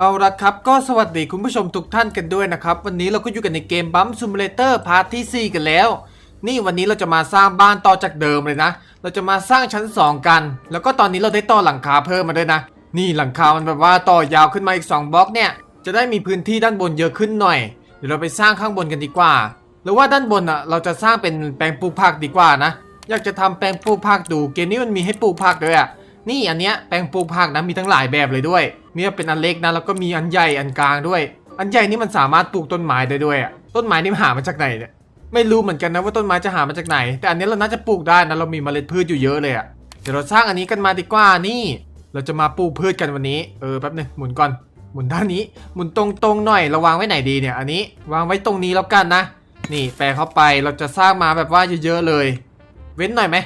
เอาละครับก็สวัสดีคุณผู้ชมทุกท่านกันด้วยนะครับ วันนี้เราก็อยู่กันในเกมบัมซูมเลเตอร์พาร์ทที่ 4 กันแล้ว นี่วันนี้เราจะมาสร้างบ้านต่อจากเดิมเลยนะ เราจะมาสร้างชั้น 2 กัน แล้วก็ตอนนี้เราได้ต่อหลังคาเพิ่มมาด้วยนะ นี่หลังคามันแบบว่าต่อยาวขึ้นมาอีก 2บล็อกเนี่ยจะได้มีพื้นที่ด้านบนเยอะขึ้นหน่อยเดี๋ยวเราไปสร้างข้างบนกันดีกว่าหรือว่าด้านบนอะเราจะสร้างเป็นแปลงปลูกผักดีกว่านะ อยากจะทำแปลงปลูกผักดูเกมนี้มันมีให้ปลูกผักด้วยอะ นี่อันเนี้ยแปลงปลูกผักนะมีทั้งหลายแบบเลยด้วยมีเป็นอันเล็กนะแล้วก็มีอันใหญ่อันกลางด้วย อันใหญ่นี่มันสามารถปลูกต้นไม้ได้ด้วยอะต้นไม้นี่หามาจากไหนเนี่ยไม่รู้เหมือนกันนะว่าต้นไม้จะหามาจากไหน แต่อันนี้เราน่าจะปลูกได้นะเรามีเมล็ดพืชอยู่เยอะเลยอะเดี๋ยวเราสร้างอันนี้กันมาดีกว่านี่ เราจะมาปลูกพืชกันวันนี้เออแป๊บหนึงหมุนก่อนหมุนด้านนี้หมุนตรงๆหน่อยเราวางไว้ไหนดีเนี่ย อันนี้วางไว้ตรงนี้แล้วกันนะ นี่แปลเข้าไปเราจะสร้างมาแบบว่าเยอะๆเลย เว้นหน่อยไหม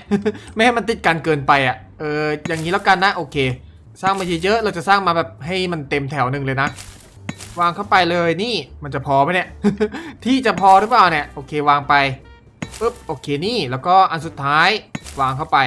ไม่ให้มันติดกันเกินไปอะ เออ อย่างนี้แล้วกันนะ โอเค สร้างมาเยอะๆ เราจะสร้างมาแบบให้มันเต็มแถวหนึ่งเลยนะ วางเข้าไปเลยนี่ มันจะพอไหมเนี่ย ที่จะพอหรือเปล่าเนี่ย โอเควางไปปึ๊บ โอเคนี่ แล้วก็อันสุดท้ายวางเข้าไป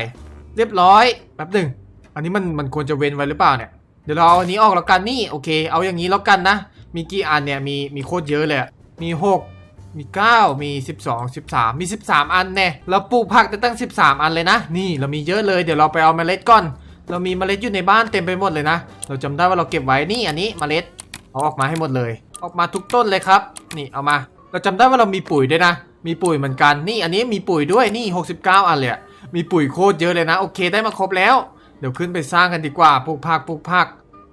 เรียบร้อย แป๊บหนึ่ง อันนี้มันมันควรจะเว้นไว้หรือเปล่าเนี่ย เดี๋ยวเราเอาอันนี้ออกแล้วกันนี่ โอเค เอาอย่างนี้แล้วกันนะ มีกี่อันเนี่ย มีมีโคตรเยอะเลย มี 6 มี 9 มี 12 13 มี 13 อันแน่เราปลูกผักได้ตั้ง 13 อันเลยนะ นี่เรามีเยอะเลย เดี๋ยวเราไปเอาเมล็ดก่อน เรามีเมล็ดอยู่ในบ้านเต็มไปหมดเลยนะ เราจำได้ว่าเราเก็บไว้ นี่อันนี้เมล็ด เอาออกมาให้หมดเลย ออกมาทุกต้นเลยครับ นี่เอามา เราจำได้ว่าเรามีปุ๋ยด้วยนะ มีปุ๋ยเหมือนกัน นี่อันนี้มีปุ๋ยด้วย นี่ 69 อันเลยมีปุ๋ยโคตรเยอะเลยนะ โอเค ได้มาครบแล้ว เดี๋ยวขึ้นไปสร้างกันดีกว่า ปลูกผัก ปลูกผัก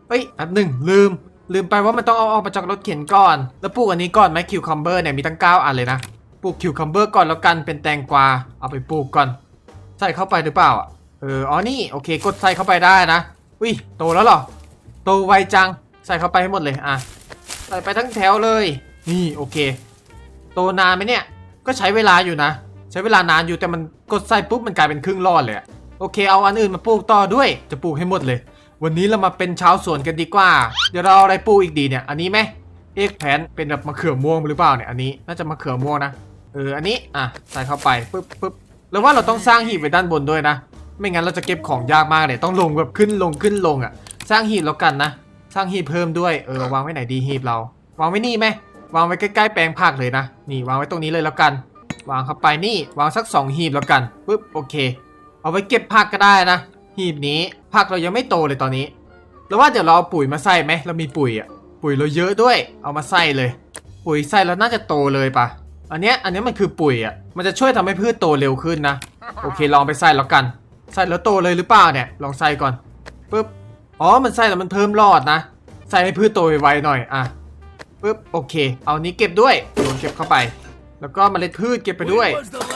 เฮ้ยแป๊บหนึ่งลืม ลืมไปว่ามันต้องเอาออกมาจากรถเข็นก่อน แล้วปลูกอันนี้ก่อนไหมคิวคัมเบอร์เนี่ยมีตั้ง 9 อันเลยนะ ปลูกคิวคัมเบอร์ก่อนแล้วกันเป็นแตงกวา เอาไปปลูกก่อน ใส่เข้าไปหรือเปล่าอะ เออ อ๋อ นี่ โอเค กดใส่เข้าไปได้นะ อุ้ย โตแล้วหรอ โตไวจัง ใส่เข้าไปให้หมดเลย อะ ใส่ไปทั้งแถวเลย นี่ โอเค โตนานไหมเนี่ย ก็ใช้เวลาอยู่นะ ใช้เวลานานอยู่แต่มันกดใส่ปุ๊บมันกลายเป็นครึ่งรอดเลย โอเค เอาอันอื่นมาปลูกต่อด้วย จะปลูกให้หมดเลย วันนี้เรามาเป็นชาวสวนกันดีกว่า เดี๋ยวเราเอาอะไรปลูกอีกดีเนี่ย อันนี้ไหมเอกแผนเป็นแบบมะเขือม่วงหรือเปล่าเนี่ย อันนี้น่าจะมะเขือม่วงนะ เออ อันนี้ อะ ใส่เข้าไปปุ๊บปุ๊บแล้วว่าเราต้องสร้างหีบไว้ด้านบนด้วยนะ ไม่งั้นเราจะเก็บของยากมากเลยต้องลงแบบขึ้นลงขึ้นลงอะ สร้างหีบแล้วกันนะ สร้างหีบเพิ่มด้วย เออ วางไว้ไหนดีหีบเรา วางไว้นี่ไหมวางไว้ใกล้ๆแปลงผักเลยนะ นี่วางไว้ตรงนี้เลยแล้วกัน วางเข้าไปนี่ วางสักสองหีบแล้วกันปุ๊บ โอเค เอาไว้เก็บผักก็ได้นะ หีบนี้ ผักเรายังไม่โตเลยตอนนี้แล้วว่าเดี๋ยวเราเอาปุ๋ยมาใส่ไหมเรามีปุ๋ยอะปุ๋ยเราเยอะด้วย เอามาใส่เลย ปุ๋ยใส่แล้วน่าจะโตเลยปะอันเนี้ยอันเนี้ยมันคือปุ๋ยอะมันจะช่วยทำให้พืชโตเร็วขึ้นนะโอเคลองไปใส่แล้วกัน ใส่แล้วโตเลยหรือเปล่าเนี่ยลองใส่ก่อนปึ๊บอ๋อมันใส่แล้วมันเพิ่มรอดนะ ใส่ให้พืชโตไวๆหน่อยอะปึ๊บโอเค เอานี้เก็บด้วยโยนเก็บเข้าไป แล้วก็มเมล็ดพืชเก็บไปด้วย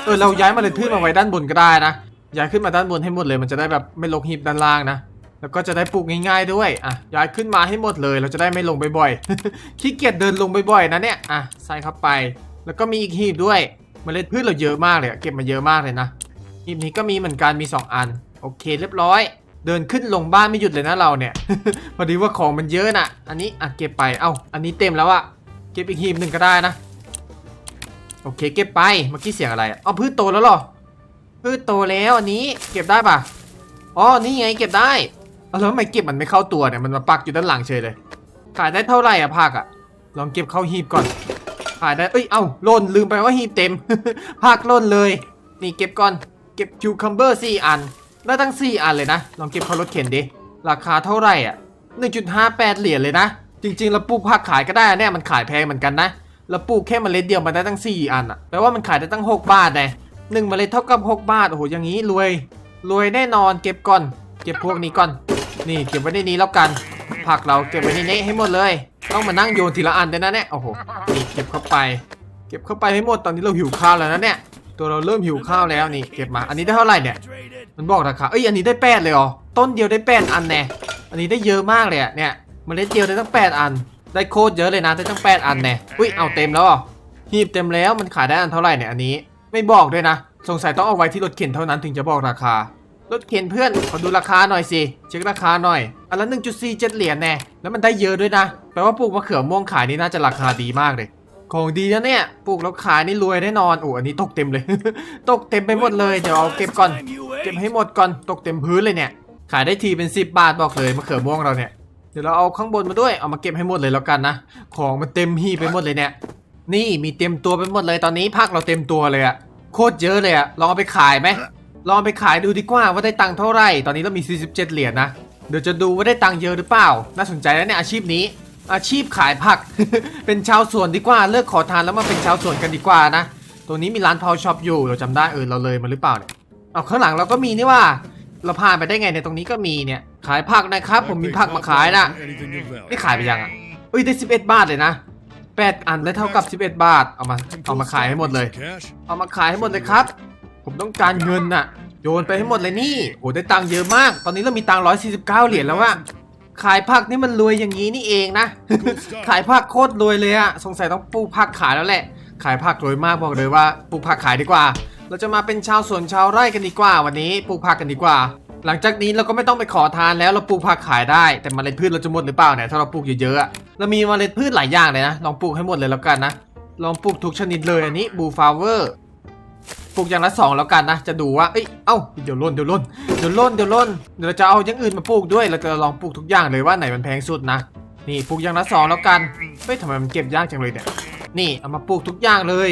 เออเราย้ายมเมล็ดพืชมาไว้ด้านบนก็ได้นะ ย้ายขึ้นมาด้านบนให้หมดเลย มันจะได้แบบไม่ลงหีบด้านล่างนะ แล้วก็จะได้ปลูกง่ายๆด้วย อะ ย้ายขึ้นมาให้หมดเลย เราจะได้ไม่ลงบ่อยๆ ขี้เกียจเดินลงบ่อยๆนะเนี่ย อะ ใส่เข้าไป แล้วก็มีอีกหีบด้วย เมล็ดพืชเราเยอะมากเลยเก็บมาเยอะมากเลยนะ หีบนี้ก็มีเหมือนกัน มี 2 อัน โอเค เรียบร้อย เดินขึ้นลงบ้านไม่หยุดเลยนะเราเนี่ย พอดีว่าของมันเยอะน่ะ อันนี้ อะ เก็บไป เอ้า อันนี้เต็มแล้วอะเก็บอีกหีบหนึ่งก็ได้นะ โอเค เก็บไป เมื่อกี้เสียงอะไรอะเอาพืชโตแล้วหรอ พืชโตแล้วอันนี้เก็บได้ปะอ๋อนี่ไงเก็บได้แล้วทำไมเก็บมันไม่เข้าตัวเนี่ยมันมาปักอยู่ด้านหลังเฉยเลยขายได้เท่าไหร่อะผักอะลองเก็บเข้าหีบก่อนขายได้เอ้ยเอ้าล่นลืมไปว่าหีบเต็มผักล่นเลย นี่เก็บก่อนเก็บคิวคัมเบอร์สี่อันได้ตั้ง4อันเลยนะลองเก็บเข้ารถเข็นดิราคาเท่าไหร่อะ1.58 เหรียญเลยนะ จริงๆเราปลูกผักขายก็ได้เนี่ยมันขายแพงเหมือนกันนะเราปลูกแค่เมล็ดเดียวมันได้ตั้ง 4 อันอะแปลว่ามันขายได้ตั้ง 6 บาทเลย หนึ่งเมล็ดเท่ากับ 6 บาท โอ้โห อย่างนี้รวย รวยแน่นอน เก็บก่อน เก็บพวกนี้ก่อน นี่เก็บไว้ในนี้แล้วกัน ผักเราเก็บไว้ในนี้ให้หมดเลย ต้องมานั่งโยนทีละอันด้วยนะเนี่ย โอ้โห นี่เก็บเข้าไป เก็บเข้าไปให้หมด ตอนนี้เราหิวข้าวแล้วนะเนี่ย ตัวเราเริ่มหิวข้าวแล้วนี่ เก็บมา อันนี้ได้เท่าไหร่เนี่ย มันบอกราคา เอ้ย อันนี้ได้แปดเลยเหรอต้นเดียวได้แปดอันแน่ อันนี้ได้เยอะมากเลยอะเนี่ยเมล็ดเดียวได้ตั้งแปดอัน ได้โคตรเยอะเลยนะได้ตั้งแปดอันแน่ อุ้ย เอาเต็มแล้วเหรอหีบเต็มแล้ว มันขายได้อันเท่าไหร่เนี่ยอันนี้ ไม่บอกด้วยนะ สงสัยต้องเอาไว้ที่รถเข็นเท่านั้นถึงจะบอกราคา รถเข็นเพื่อน ขอดูราคาหน่อยสิ เช็คราคาหน่อย อันละ1.47เหรียญแน่ แล้วมันได้เยอะด้วยนะ แปลว่าปลูกมะเขือม่วงขายนี่น่าจะราคาดีมากเลย ของดีนะเนี่ย ปลูกแล้วขายนี่รวยแน่นอนโอ้อันนี้ตกเต็มเลย ตกเต็มไปหมดเลย เดี๋ยวเอาเก็บก่อน เก็บให้หมดก่อน ตกเต็มพื้นเลยเนี่ย ขายได้ทีเป็น 10 บาทบอกเลยมะเขือม่วงเราเนี่ย เดี๋ยวเราเอาข้างบนมาด้วย เอามาเก็บให้หมดเลยแล้วกันนะ ของมันเต็มหีบไปหมดเลยเนี่ย นี่มีเต็มตัวไปหมดเลยตอนนี้ภาคเราเต็มตัวเลยอะโคตรเยอะเลยอะลองเอาไปขายไหมลองเอาไปขายดูดีกว่าว่าได้ตังค์เท่าไหร่ ตอนนี้เรามี 47 เหรียญนะ เดี๋ยวจะดูว่าได้ตังค์เยอะหรือเปล่า น่าสนใจแล้วเนี่ยอาชีพนี้ อาชีพขายผัก เป็นชาวสวนดีกว่า เลิกขอทานแล้วมาเป็นชาวสวนกันดีกว่านะ ตรงนี้มีร้านพาวช็อปอยู่ เราจำได้เออเราเลยมาหรือเปล่าเนี่ย เอาข้างหลังเราก็มีนี่ว่า เราผ่านไปได้ไงเนี่ยตรงนี้ก็มีเนี่ย ขายผักนะครับ ผมมีผักมาขายนะนี่ขายไปยังอะเอ้ยได้ 11 บาทเลยนะ 8 อันได้เท่ากับ 11 บาท เอามา เอามาขายให้หมดเลย เอามาขายให้หมดเลยครับ ผมต้องการเงินน่ะ โยนไปให้หมดเลยนี่ โอ้ได้ตังค์เยอะมาก ตอนนี้เรามีตังค์149 เหรียญแล้วอะขายผักนี่มันรวยอย่างนี้นี่เองนะ ขายผักโคตรรวยเลยอะสงสัยต้องปลูกผักขายแล้วแหละ ขายผักรวยมากบอกเลยว่าปลูกผักขายดีกว่า เราจะมาเป็นชาวสวนชาวไร่กันดีกว่า วันนี้ปลูกผักกันดีกว่า หลังจากนี้เราก็ไม่ต้องไปขอทานแล้วเราปลูกผักขายได้ แต่เมล็ดพืชเราจะหมดหรือเปล่าเนี่ยถ้าเราปลูกเยอะๆอะเรามีเมล็ดพืชหลายอย่างเลยนะลองปลูกให้หมดเลยแล้วกันนะลองปลูกทุกชนิดเลยอันนี้บูฟาวเวอร์ปลูกอย่างละสองแล้วกันนะ จะดูว่า เอ้ย เอ้า เดี๋ยวล่น เดี๋ยวล่น เดี๋ยวล่น เดี๋ยวล่น เดี๋ยวเราจะเอาอย่างอื่นมาปลูกด้วย เราจะลองปลูกทุกอย่างเลยว่าไหนมันแพงสุดนะ นี่ปลูกอย่างละสองแล้วกัน เฮ้ยทำไมมันเก็บยากจังเลยเนี่ย นี่เอามาปลูกทุกอย่างเลย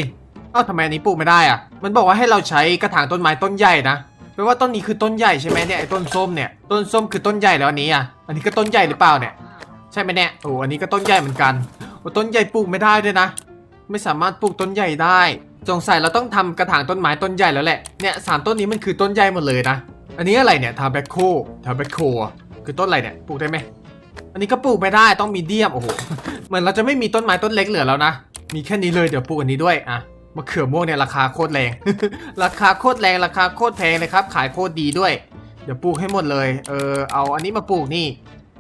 เอ้าทำไมอันนี้ปลูกไม่ได้อะมันบอกว่าให้เราใช้กระถางต้นไม้ต้นใหญ่นะ ลว่าต้นนี้คือต้นใหญ่ใช่ไหมเนี่ยไอ้ต้นส้มเนี่ยต้นส้มคือต้นใหญ่แล้วอันนี้อะอันนี้ก็ต้นใหญ่หรือเปล่าเนี่ยใช่ไหมเนี่ยโอ้อันนี้ก็ต้นใหญ่เหมือนกันโอ้ต้นใหญ่ปลูกไม่ได้ด้วยนะ ไม่สามารถปลูกต้นใหญ่ได้สงสัยเราต้องทำกระถางต้นไม้ต้นใหญ่แล้วแหละเนี่ยสามต้นนี้มันคือต้นใหญ่หมดเลยนะอันนี้อะไรเนี่ยทาแบคโคทาแบคโคคือต้นอะไรเนี่ยปลูกได้ไหมอันนี้ก็ปลูกไม่ได้ต้องมีเดียมโอ้โหเหมือนเราจะไม่มีต้นไม้ต้นเล็กเหลือแล้วนะมีแค่นี้เลยเดี๋ยวปลูกอันนี้ด้วยอะ มะเขือม่วงเนี่ยราคาโคตรแรง ราคาโคตรแรงราคาโคตรแพงเลยครับ ขายโคตรดีด้วย เดี๋ยวปลูกให้หมดเลย เออเอาอันนี้มาปลูกนี่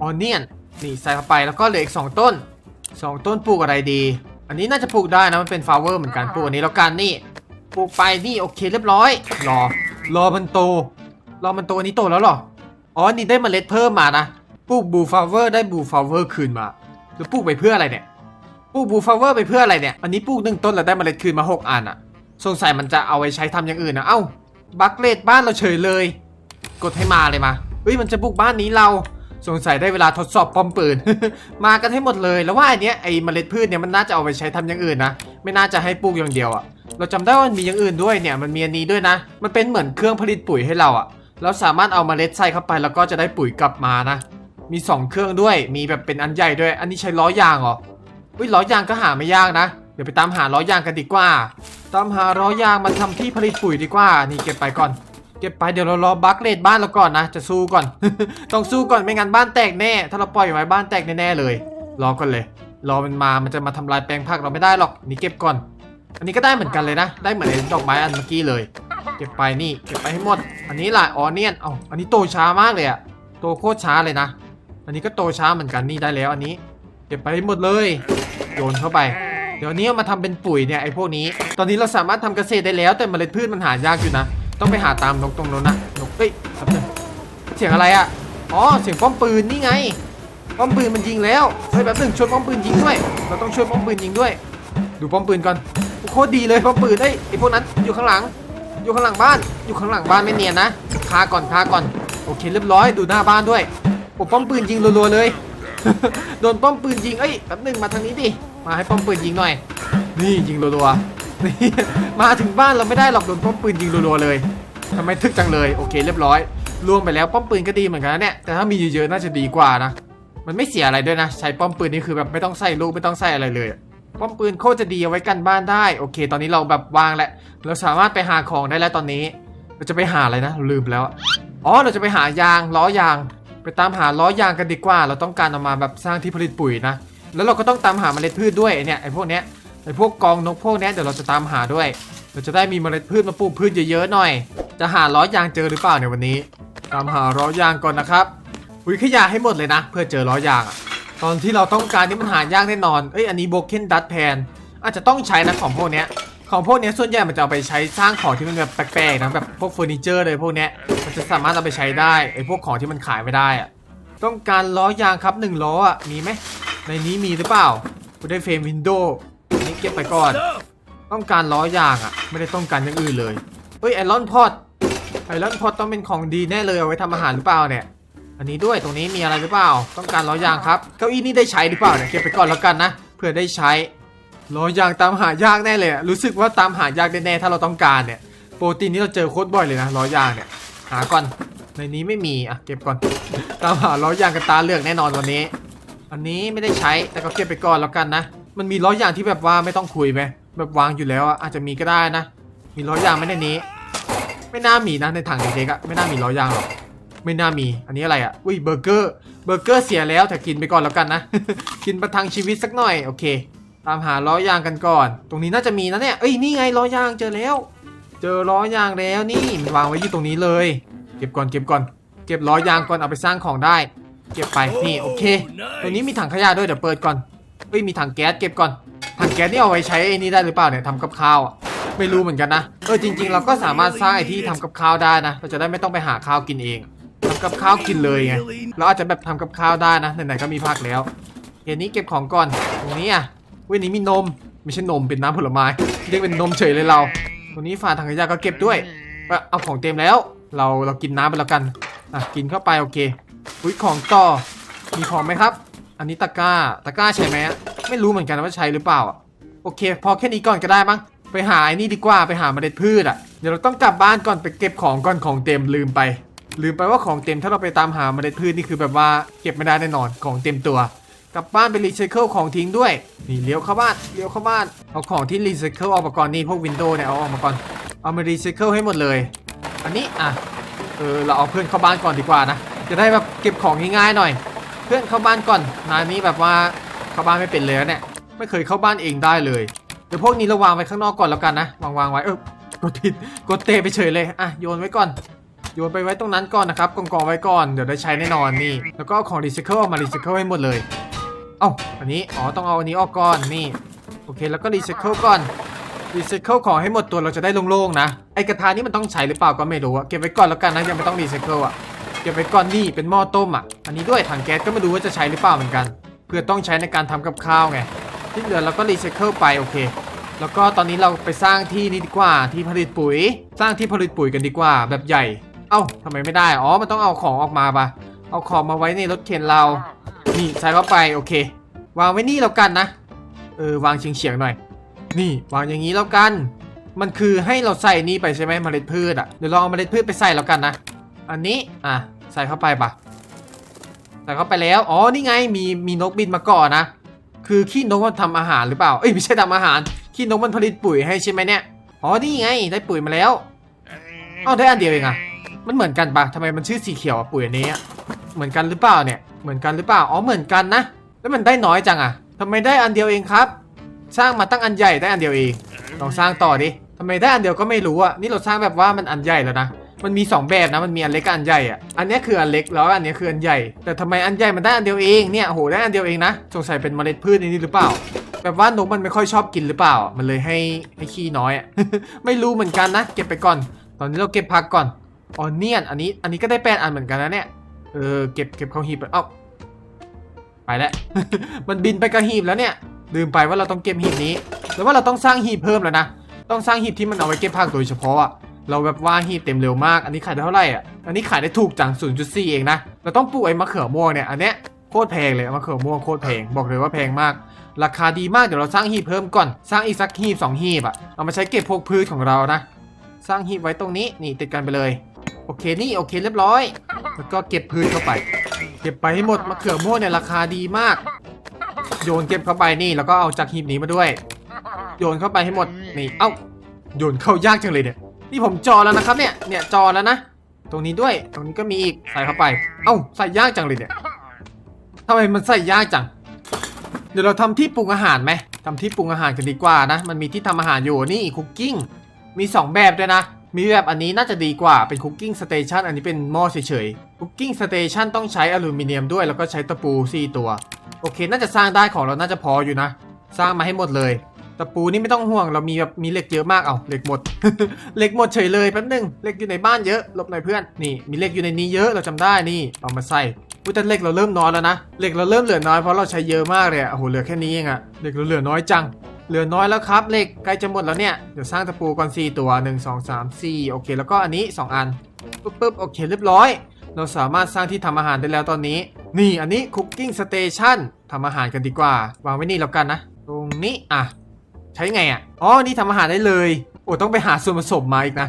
ออนเนียน นี่ใส่เข้าไปแล้วก็เหลืออีกสองต้นสองต้นปลูกอะไรดี อันนี้น่าจะปลูกได้นะมันเป็นฟลาวเวอร์เหมือนกันปลูกอันนี้แล้วกันนี่ ปลูกไปนี่โอเคเรียบร้อย รอ รอมันโต รอมันโตอันนี้โตแล้วเหรอ อ๋อนี่ได้เมล็ดเพิ่มมานะ ปลูกบูฟลาวเวอร์ได้บูฟลาวเวอร์คืนมา แล้วปลูกไปเพื่ออะไรเนี่ย ปลูกบูฟาวเวอร์ไปเพื่ออะไรเนี่ย อันนี้ปลูกหนึ่งต้นแล้วได้เมล็ดคืนมาหกอันอะสงสัยมันจะเอาไว้ใช้ทำอย่างอื่นนะ เอ้า บักเลดบ้านเราเฉยเลย กดให้มาเลยมาเฮ้ยมันจะบุกบ้านนี้เรา สงสัยได้เวลาทดสอบป้อมปืน มากันให้หมดเลย แล้วว่าอันเนี้ยไอเมล็ดพืชเนี่ยมันน่าจะเอาไปใช้ทำอย่างอื่นนะ ไม่น่าจะให้ปลูกอย่างเดียวอะเราจำได้ว่ามันมีอย่างอื่นด้วยเนี่ย มันมีอันนี้ด้วยนะ มันเป็นเหมือนเครื่องผลิตปุ๋ยให้เราอะเราสามารถเอาเมล็ดใส่เข้าไปแล้วก็จะได้ปุ๋ยกลับมานะ มีสองเครื่องด้วย มีแบบเป็นอันใหญ่ด้วย อันนี้ใช้ล้อยางเหรอ เฮ้ยล้อยางก็หาไม่ยากนะ เดี๋ยวไปตามหาล้อยางกันดีกว่า ตามหาล้อยางมาทำที่ผลิตปุ๋ยดีกว่า นี่เก็บไปก่อน เก็บไปเดี๋ยวเรารอบัคเลดบ้านเราก่อนนะ จะสู้ก่อน ต้องสู้ก่อนไม่งั้นบ้านแตกแน่ ถ้าเราปล่อยไว้บ้านแตกแน่ๆเลย รอก่อนเลย รอมันมา มันจะมาทำลายแปลงผักเราไม่ได้หรอก นี่เก็บก่อน อันนี้ก็ได้เหมือนกันเลยนะ ได้เหมือนดอกไม้อันเมื่อกี้เลย เก็บไปนี่ เก็บไปให้หมด อันนี้ล่ะอ๋อเนียเอ้าอันนี้โตช้ามากเลยอะโตโคตรช้าเลยนะ อันนี้ก็โตช้าเหมือนกันนี่ได้แล้วอันนี้ เก็บไปให้หมดเลย โยนเข้าไป เดี๋ยวนี้เอามาทำเป็นปุ๋ยเนี่ยไอ้พวกนี้ ตอนนี้เราสามารถทำเกษตรได้แล้ว แต่เมล็ดพืชมันหายากอยู่นะ ต้องไปหาตามนกตรงนู้นนะนกเอ้ยเสียงอะไรอะอ๋อเสียงป้อมปืนนี่ไงป้อมปืนมันยิงแล้วเฮ้ยแป๊บนึงช่วยป้อมปืนยิงด้วย เราต้องช่วยป้อมปืนยิงด้วย ดูป้อมปืนก่อนโคตรดีเลยป้อมปืนเอ้ยไอ้พวกนั้นอยู่ข้างหลัง อยู่ข้างหลังบ้าน อยู่ข้างหลังบ้านไม่เนียนนะคาก่อนคาก่อนโอเคเรียบร้อยดูหน้าบ้านด้วยโอ้ป้อมปืนยิงรัวๆเลย โดนป้อมปืนยิงเอ้ยแป๊บนึงมาทางนี้ดิ มาให้ป้อมปืนยิงหน่อย นี่ยิงรัวๆนี่มาถึงบ้านเราไม่ได้หรอกโดนป้อมปืนยิงรัวๆเลยทำไมทึกจังเลยโอเคเรียบร้อยรวมไปแล้วป้อมปืนก็ดีเหมือนกันนะเนี่ยแต่ถ้ามีเยอะๆน่าจะดีกว่านะมันไม่เสียอะไรด้วยนะ ใช้ป้อมปืนนี่คือแบบไม่ต้องใส่ลูกไม่ต้องใส่อะไรเลยป้อมปืนโคตรจะดีเอาไว้กันบ้านได้โอเค ตอนนี้เราแบบวางแหละเราสามารถไปหาของได้แล้วตอนนี้ เราจะไปหาอะไรนะลืมแล้วอ๋อเราจะไปหายางล้อยาง ไปตามหาล้อยางกันดีกว่า เราต้องการเอามาแบบสร้างที่ผลิตปุ๋ยนะ แล้วเราก็ต้องตามหาเมล็ดพืชด้วยเนี่ยไอ้พวกเนี้ยไอ้พวกกองนกพวกเนี้ยเดี๋ยวเราจะตามหาด้วย เราจะได้มีเมล็ดพืชมาปลูกพืชเยอะๆหน่อย จะหาล้อยางเจอหรือเปล่าในวันนี้ ตามหาล้อยางก่อนนะครับอุ้ยขยะให้หมดเลยนะ เพื่อเจอล้อยางอะตอนที่เราต้องการนี่มันหายากแน่นอนเอ้ยอันนี้โบเคนดัตแพนอาจจะต้องใช้นะของพวกเนี้ยของพวกเนี้ยส่วนใหญ่มันจะเอาไปใช้สร้างของที่มันแบบแปลกๆนะแบบพวกเฟอร์นิเจอร์เลยพวกเนี้ยมันจะสามารถเอาไปใช้ได้ไอ้พวกของที่มันขายไม่ได้อะต้องการล้อยางครับหนึ่งล้ออะมีไหม ในนี้มีหรือเปล่ากูได้เฟรมวินโดว์นี้เก็บไปก่อน ต้องการล้อยางอะไม่ได้ต้องการอย่างอื่นเลยเฮ้ยไอรอนพอตไอรอนพอตต้องเป็นของดีแน่เลยเอาไว้ทำอาหารหรือเปล่าเนี่ย อันนี้ด้วยตรงนี้มีอะไรหรือเปล่า ต้องการล้อยางครับเก้าอี้นี่ได้ใช้หรือเปล่าเนี่ยเก็บไปก่อนแล้วกันนะเพื่อได้ใช้ล้อยางตามหายากแน่เลยรู้สึกว่าตามหายากแน่ๆถ้าเราต้องการเนี่ยโปรตีนนี้เราเจอโคตรบ่อยเลยนะล้อยางเนี่ยหาก่อนในนี้ไม่มีอะเก็บก่อนตามหาล้อยางกันตาเลือกแน่นอนวันนี้ อันนี้ไม่ได้ใช้แต่ก็เก็บไปก่อนแล้วกันนะ มันมีล้อยางที่แบบว่าไม่ต้องคุยไหมแบบวางอยู่แล้วอะอาจจะมีก็ได้นะ มีล้อยางไหมในนี้ ไม่น่ามีนะในถังเด็กๆอะไม่น่ามีล้อยางหรอกไม่น่ามี อันนี้อะไรอะอุ้ยเบอร์เกอร์ เบอร์เกอร์เสียแล้วแต่กินไปก่อนแล้วกันนะ กินประทังชีวิตสักหน่อย โอเค ตามหาล้อยางกันก่อน ตรงนี้น่าจะมีนะเนี่ย เอ้ย นี่ไงล้อยางเจอแล้ว เจอล้อยางแล้วนี่มันวางไว้อยู่ตรงนี้เลย เก็บก่อน เก็บก่อน เก็บล้อยางก่อนเอาไปสร้างของได้ เก็บไปนี่โอเค ตรงนี้มีถังขยะด้วยเดี๋ยวเปิดก่อนเฮ้ยมีถังแก๊สเก็บก่อน ถังแก๊สนี่เอาไว้ใช้ไอ้นี่ได้หรือเปล่าเนี่ยทำกับข้าวอะไม่รู้เหมือนกันนะเออจริง ๆ เราก็สามารถสร้างไอ้ที่ทำกับข้าวได้นะเราจะได้ไม่ต้องไปหาข้าวกินเองทำกับข้าวกินเลยไงเราอาจจะแบบทำกับข้าวได้นะไหนๆก็มีผักแล้วเดี๋ยวนี้เก็บของก่อนตรงนี้อะเว้ยนี้มีนมไม่ใช่นมเป็นน้ำผลไม้เรียกเป็นนมเฉยเลยเราตรงนี้ฝาถังขยะก็เก็บด้วยเอ้ยเอาของเต็มแล้ว เราเรากินน้ำไปแล้วกันอะกินเข้าไปโอเค อุ้ยของต่อ มีของไหมครับ อันนี้ตะกร้า ตะกร้าใช่ไหมไม่รู้เหมือนกันว่าใช้หรือเปล่าอะโอเค พอแค่นี้ก่อนก็ได้มั้ง ไปหาไอ้นี่ดีกว่า ไปหาเมล็ดพืชอะ เดี๋ยวเราต้องกลับบ้านก่อนไปเก็บของก่อนของเต็มลืมไป ลืมไปว่าของเต็มถ้าเราไปตามหาเมล็ดพืชนี่คือแบบว่าเก็บไม่ได้แน่นอน ของเต็มตัว กลับบ้านไปรีไซเคิลของทิ้งด้วย นี่เลี้ยวเข้าบ้าน เลี้ยวเข้าบ้าน เอาของที่รีไซเคิลออกมาก่อนนี่พวกวินโดว์เนี่ยเอาออกมาก่อน เอามารีไซเคิลให้หมดเลย อันนี้อะ เออเราเอาเพื่อนเข้าบ้านก่อนดีกว่านะ จะได้แบบเก็บของง่ายๆหน่อย เพื่อนเข้าบ้านก่อนนายนี้แบบว่าเข้าบ้านไม่เป็นเลยเนี่ยไม่เคยเข้าบ้านเองได้เลยเดี๋ยวพวกนี้เราวางไว้ข้างนอกก่อนแล้วกันนะวางวางไว้เออกดผิดกดเตะไปเฉยเลยอะโยนไว้ก่อนโยนไปไว้ตรงนั้นก่อนนะครับกองกองไว้ก่อนเดี๋ยวได้ใช้แน่นอนนี่ แล้วก็เอาของรีไซเคิลออกมารีไซเคิลให้หมดเลย เอ้าอันนี้อ๋อต้องเอาอันนี้ออกก่อนนี่โอเคแล้วก็รีไซเคิลก่อนรีไซเคิลของให้หมดตัวเราจะได้โล่งๆนะไอกระทะนี่มันต้องใช้หรือเปล่าก็ไม่รู้อะเก็บไว้ก่อนแล้วกันนะยังไม่ต้องรีไซเคิลอะ เก็บไว้ก่อนนี่เป็นหม้อต้มอะ อันนี้ด้วยถังแก๊สก็ไม่รู้ว่าจะใช้หรือเปล่าเหมือนกัน เพื่อต้องใช้ในการทำกับข้าวไง ที่เหลือเราก็รีไซเคิลไปโอเค แล้วก็ตอนนี้เราไปสร้างที่นี่ดีกว่าที่ผลิตปุ๋ย สร้างที่ผลิตปุ๋ยกันดีกว่าแบบใหญ่ เอ้าทำไมไม่ได้ อ๋อ มันต้องเอาของออกมาปะเอาของมาไว้ในรถเข็นเรา นี่ใส่เข้าไปโอเค วางไว้นี่แล้วกันนะ เออวางเฉียงๆหน่อย นี่วางอย่างนี้แล้วกัน มันคือให้เราใส่นี่ไปใช่ไหมเมล็ดพืชอะ เดี๋ยวลองเอาเมล็ดพืชไปใส่แล้วกันนะ อันนี้ อะ ใส่เข้าไปปะใส่เข้าไปแล้ว อ๋อ นี่ไง มี มีนกบินมาก่อนนะ คือขี้นกมันทำอาหารหรือเปล่า เอ้ย ไม่ใช่ทำอาหาร ขี้นกมันผลิตปุ๋ยให้ใช่ไหมเนี่ย อ๋อ นี่ไง ได้ปุ๋ยมาแล้วเอ้าได้อันเดียวเองอะมันเหมือนกันปะทำไมมันชื่อสีเขียวอะปุ๋ยอันนี้เหมือนกันหรือเปล่าเนี่ย เหมือนกันหรือเปล่า อ๋อ เหมือนกันนะ แล้วมันได้น้อยจังอะทำไมได้อันเดียวเองครับ สร้างมาตั้งอันใหญ่ได้อันเดียวเอง ลองสร้างต่อดิทำไมได้อันเดียวก็ไม่รู้อะนี่เราสร้างแบบว่ามันอันใหญ่แล้วนะ มันมี 2 แบบนะ มันมีอันเล็กกับอันใหญ่อะอันนี้คืออันเล็กแล้วอันนี้คืออันใหญ่ แต่ทำไมอันใหญ่มันได้อันเดียวเองเนี่ยโหได้อันเดียวเองนะ สงสัยเป็นเมล็ดพืชในนี้หรือเปล่า แบบว่านกมันไม่ค่อยชอบกินหรือเปล่า มันเลยให้ให้ขี้น้อยอะไม่รู้เหมือนกันนะ เก็บไปก่อน ตอนนี้เราเก็บผักก่อนอ๋อเนี่ยอันนี้ อันนี้ก็ได้แปดอันเหมือนกันนะเนี่ย เออ เก็บเก็บเข้าหีบไปเอ้าไปแล้ว มันบินไปกับหีบแล้วเนี่ย ลืมไปว่าเราต้องเก็บหีบนี้ แล้วว่าเราต้องสร้างหีบเพิ่มแล้วนะ ต้องสร้างหีบที่มันเอาไว้เก็บผักโดยเฉพาะอะ เราแบบว่าหีเต็มเร็วมาก อันนี้ขายได้เท่าไหร่อะ อันนี้ขายได้ถูกจัง0.4 เองนะ เราต้องปลูกไอ้มะเขือม่วงเนี่ย อันเนี้ยโคตรแพงเลยมะเขือม่วงโคตรแพง บอกเลยว่าแพงมาก ราคาดีมาก เดี๋ยวเราสร้างหีบเพิ่มก่อน สร้างอีกสักหีบสองหีบอะ เอามาใช้เก็บพวกพืชของเรานะ สร้างหีบไว้ตรงนี้ นี่ติดกันไปเลย โอเค นี่โอเคเรียบร้อย แล้วก็เก็บพืชเข้าไป เก็บไปให้หมด มะเขือม่วงเนี่ยราคาดีมาก โยนเก็บเข้าไปนี่ แล้วก็เอาจากหีบนี้มาด้วย โยนเข้าไปให้หมด นี่ เอ้า โยนเข้ายากจังเลยเนี่ย นี่ผมจอแล้วนะครับเนี่ย เนี่ยจอแล้วนะ ตรงนี้ด้วย ตรงนี้ก็มีอีก ใส่เข้าไป เอ้า ใส่ยากจังเลยเนี่ยทำไมมันใส่ยากจัง เดี๋ยวเราทำที่ปรุงอาหารไหมทำที่ปรุงอาหารกันดีกว่านะ มันมีที่ทำอาหารอยู่นี่คุกกิ้ง มี 2 แบบด้วยนะ มีแบบอันนี้น่าจะดีกว่า เป็นคุกกิ้งสเตชันอันนี้เป็นหม้อเฉยๆ คุกกิ้งสเตชันต้องใช้อลูมิเนียมด้วย แล้วก็ใช้ตะปู4ตัว โอเค น่าจะสร้างได้ของเรา น่าจะพออยู่นะ สร้างมาให้หมดเลย ตะปูนี่ไม่ต้องห่วงเรามีแบบมีเหล็กเยอะมากเอาเหล็กหมด เหล็กหมดเฉยเลยแป๊บนึงเหล็กอยู่ในบ้านเยอะหลบหน่อยเพื่อนนี่มีเหล็กอยู่ในนี้เยอะเราจำได้นี่เอามาใส่อุ้ยแต่เหล็กเราเริ่มน้อยแล้วนะเหล็กเราเริ่มเหลือน้อยเพราะเราใช้เยอะมากเลยอะโอ้โหเหลือแค่นี้เองอะเหล็กเราเหลือน้อยจังเหลือน้อยแล้วครับเหล็กใกล้จะหมดแล้วเนี่ยเดี๋ยวสร้างตะปูก่อน4ตัว 1 2 3 4โอเค แล้วก็อันนี้ 2 อันปึ๊บปึ๊บโอเคเรียบร้อย เราสามารถสร้างที่ทำอาหารได้แล้วตอนนี้ นี่อันนี้คุกกิ้งสเตชันทำอาหารกันดีกว่า วางไว้นี่แล้วกันนะ ตรงนี้อะ ใช้ไงอะ อ๋อ นี่ทำอาหารได้เลย โอ้ต้องไปหาส่วนผสมมาอีกนะ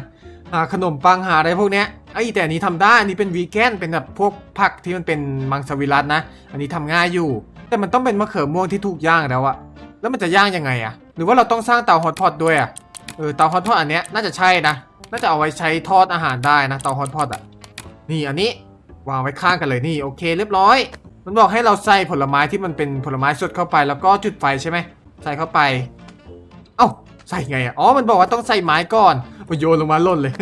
หาขนมปังหาอะไรพวกเนี้ย ไอ้แต่อันนี้ทำได้ อันนี้เป็นวีแกน เป็นแบบพวกผักที่มันเป็นมังสวิรัตนะ อันนี้ทำง่ายอยู่ แต่มันต้องเป็นมะเขือม่วงที่ถูกย่างแล้วอะแล้วมันจะย่างยังไงอะหรือว่าเราต้องสร้างเตาฮอตพอตด้วยอะเออ เตาฮอตพอตอันเนี้ยน่าจะใช่นะ น่าจะเอาไว้ใช้ทอดอาหารได้นะ เตาฮอตพอตอะนี่อันนี้วางไว้ข้างกันเลยนี่โอเค เรียบร้อย มันบอกให้เราใส่ผลไม้ที่มันเป็นผลไม้สดเข้าไป แล้วก็จุดไฟใช่ไหมใส่เข้าไป ใส่ไงอะ อ๋อ มันบอกว่าต้องใส่ไม้ก่อนมาโยนลงมาล่นเลย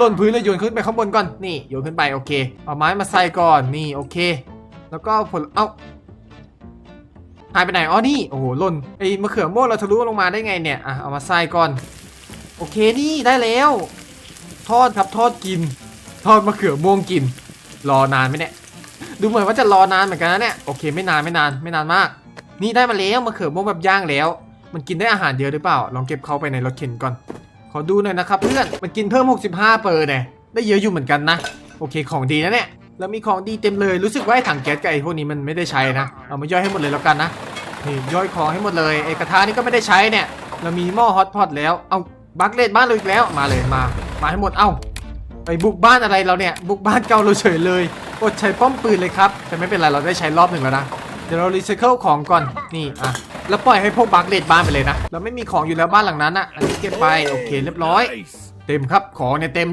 ล่นพื้นเลยโยนขึ้นไปข้างบนก่อน นี่โยนขึ้นไปโอเค เอาไม้มาใส่ก่อน นี่โอเค แล้วก็ผล เอ้า หายไปไหน อ๋อ นี่ โอ้โหหล่นไอ้มะเขือม่วงเราทะลุลงมาได้ไงเนี่ย อะ เอามาใส่ก่อน โอเค นี่ได้แล้ว ทอดครับทอดกิน ทอดมะเขือม่วงกิน รอนานไหมเนี่ย ดูเหมือนว่าจะรอนานเหมือนกันนะเนี่ย โอเค ไม่นานไม่นานไม่นานมาก นี่ได้มาแล้วมะเขือม่วงแบบย่างแล้ว มันกินได้อาหารเยอะหรือเปล่า ลองเก็บเข้าไปในรถเข็นก่อน ขอดูหน่อยนะครับเพื่อน มันกินเพิ่ม 65 เปอร์เนี่ย ได้เยอะอยู่เหมือนกันนะ โอเคของดีนะเนี่ย แล้วมีของดีเต็มเลย รู้สึกว่าไอ้ถังแก๊สกับไอ้พวกนี้มันไม่ได้ใช้นะ เอามาย่อยให้หมดเลยแล้วกันนะ นี่ย่อยของให้หมดเลย ไอ้กระทะนี่ก็ไม่ได้ใช้เนี่ย เรามีหม้อฮอตพอตแล้ว เอาบัคเลตบ้านเราอีกแล้ว มาเลยมา มาให้หมด เอ้าไปบุกบ้านอะไรเราเนี่ย บุกบ้านเก่าเราเฉยเลย อดใช้ป้อมปืนเลยครับ แต่ไม่เป็นไรเราได้ใช้รอบหนึ่งแล้วนะ เดี๋ยวเรารีไซเคิลของก่อน นี่อะ แล้วปล่อยให้พวกบัคเลตบ้านไปเลยนะ เราไม่มีของอยู่แล้วบ้านหลังนั้นอะอันนี้เก็บไปโอเคเรียบร้อย เต็มครับของเนี่ยเต็ม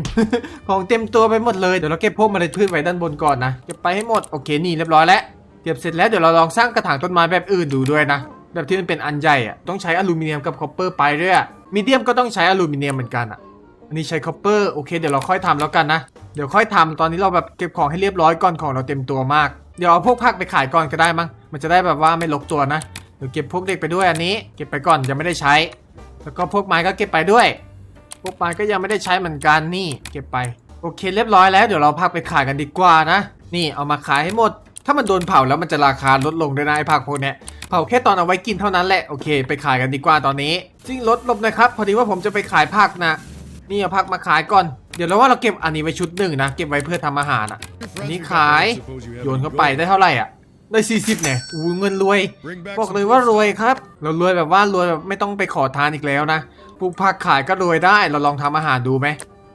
ของเต็มตัวไปหมดเลย เดี๋ยวเราเก็บพวกเมล็ดพืชไว้ด้านบนก่อนนะเก็บไปให้หมดโอเคนี่เรียบร้อยแล้วเก็บเสร็จแล้วเดี๋ยวเราลองสร้างกระถางต้นไม้แบบอื่นดูด้วยนะแบบที่มันเป็นอันใหญ่อะต้องใช้อลูมิเนียมกับคอปเปอร์ไปด้วยอะมีเดียมก็ต้องใช้อลูมิเนียมเหมือนกันอะอันนี้ใช้คอปเปอร์โอเคเดี๋ยวเราค่อยทำแล้วกันนะเดี๋ยวค่อยทำตอนนี้เราแบบเก็บของให้เรียบร้อยก่อนของเราเต็มตัวมาก เดี๋ยวเอาพวกผักไปขายก่อนก็ได้มั้งมันจะได้แบบว่าไม่ลกตัวนะเดี๋ยวเก็บพวกเด็กไปด้วยอันนี้ เก็บไปก่อนยังไม่ได้ใช้ แล้วก็พวกไม้ก็เก็บไปด้วย พวกไม้ก็ยังไม่ได้ใช้เหมือนกันนี่ เก็บไป โอเคเรียบร้อยแล้วเดี๋ยวเราพักไปขายกันดีกว่านะ นี่เอามาขายให้หมด ถ้ามันโดนเผาแล้วมันจะราคาลดลงด้วยนะไอ้ผักพวกเนี้ยเผาแค่ตอนเอาไว้กินเท่านั้นแหละโอเค ไปขายกันดีกว่าตอนนี้จริงลดลบนะครับพอดีว่าผมจะไปขายผักนะนี่เอาผักมาขายก่อนเดี๋ยวเราว่าเราเก็บอันนี้ไว้ชุดหนึ่งนะ เก็บไว้เพื่อทำอาหารอะอันนี้ขายโยนเข้าไปได้เท่าไหร่อะ ได้ 40เนี่ยอู้เงินรวย บอกเลยว่ารวยครับ เรารวยแบบว่ารวยแบบไม่ต้องไปขอทานอีกแล้วนะปลูกผักขายก็รวยได้ เราลองทำอาหารดูไหม